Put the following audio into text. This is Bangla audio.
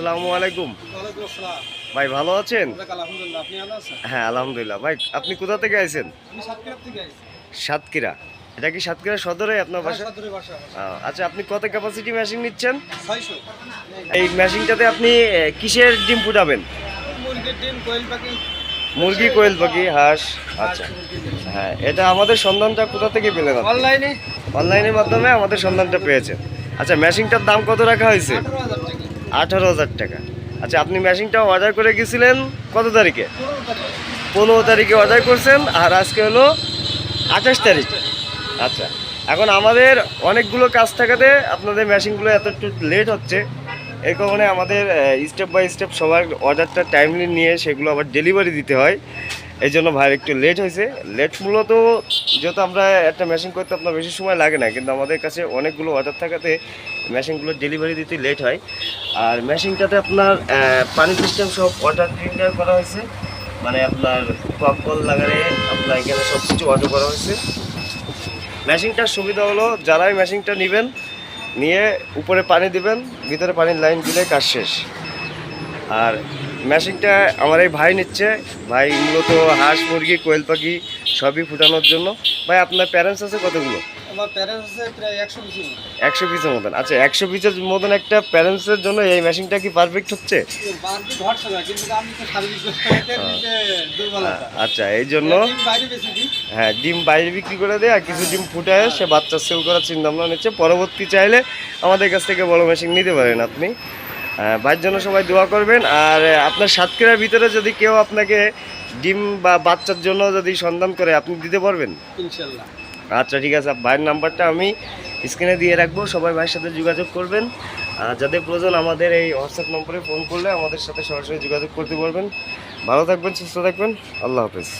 আসসালামু আলাইকুম। ভাই ভালো আছেন? আছেন? হ্যাঁ আলহামদুলিল্লাহ। ভাই আপনি কোথা থেকে আইছেন? আমি সাতক্ষীরা এটা কি সাতক্ষীরা সদরে আপনার বাসা? সাতক্ষীরা বাসা আচ্ছা আপনি কত ক্যাপাসিটি মেশিন নিচ্ছেন? এই মেশিনটাতে আপনি কিসের ডিম ফুটাবেন? মুরগি কোয়েল পাখি হাঁস আচ্ছা। হ্যাঁ এটা আমাদের সন্ধানটা কোথা থেকে পেলেন? অনলাইনে। অনলাইনের মাধ্যমে আমাদের সন্ধানটা পেয়েছেন। আচ্ছা মেশিনটার দাম কত রাখা হয়েছে? আঠারো হাজার টাকা। আচ্ছা আপনি মেশিনটা অর্ডার করে গেছিলেন কত তারিখে? পনেরো তারিখে অর্ডার করছেন, আর আজকে হলো আঠাশ তারিখ। আচ্ছা এখন আমাদের অনেকগুলো কাজ থাকাতে আপনাদের মেশিনগুলো এত একটু লেট হচ্ছে। এই কারণে আমাদের স্টেপ বাই স্টেপ সবার অর্ডারটা টাইমলি নিয়ে সেগুলো আবার ডেলিভারি দিতে হয়। এই জন্য ভাই একটু লেট হয়েছে। লেট মূলত যেহেতু আমরা একটা মেশিন করতে আপনার বেশি সময় লাগে না, কিন্তু আমাদের কাছে অনেকগুলো অর্ডার থাকাতে মেশিনগুলো ডেলিভারি দিতে লেট হয়। আর মেশিনটাতে আপনার পানি সিস্টেম সব ওয়াটার ফিল্টার করা হয়েছে। মানে আপনার কল লাগালে আপনার এখানে সব কিছু অর্ডার করা হয়েছে। মেশিনটার সুবিধা হলো, যারাই মেশিনটা নেবেন, নিয়ে উপরে পানি দিবেন, ভিতরে পানির লাইন দিলে কাজ শেষ। আর মেশিনটা আমার এই ভাই নিচ্ছে। ভাই মূলত হাঁস, মুরগি, কোয়েল পাখি সবই ফুটানোর জন্য। ভাই, আপনার প্যারেন্টস আছে কতগুলো? আমার প্যারেন্টস আছে প্রায় একশো পিসি একশো পিসের মতন। আচ্ছা একশো পিসের মতন একটা প্যারেন্টসের জন্য এই মেশিনটা কি পারফেক্ট হচ্ছে? বাড়তি ঘটছে না কিন্তু আমি তো সার্ভিস দুর্বলতা। আচ্ছা এই জন্য বাইরে বেশি দিই। হ্যাঁ ডিম বাইরে বিক্রি করে দেয় আর কিছু ডিম সে বাচ্চা সেল করার চিন্তা ভাবনা নিচ্ছে। পরবর্তী চাইলে আমাদের কাছ থেকে বড় মেশিন নিতে পারেন আপনি। ভাইয়ের জন্য সবাই দোয়া করবেন। আর আপনার সাতক্ষীরার ভিতরে যদি কেউ আপনাকে ডিম বা বাচ্চার জন্য যদি সন্ধান করে আপনি দিতে পারবেন? ইনশাল্লাহ। আচ্ছা ঠিক আছে। ভাইয়ের নাম্বারটা আমি স্ক্রিনে দিয়ে রাখব। সবাই ভাইয়ের সাথে যোগাযোগ করবেন। আর যাদের প্রয়োজন আমাদের এই হোয়াটসঅ্যাপ নম্বরে ফোন করলে আমাদের সাথে সরাসরি যোগাযোগ করতে পারবেন। ভালো থাকবেন, সুস্থ থাকবেন। আল্লাহ হাফেজ।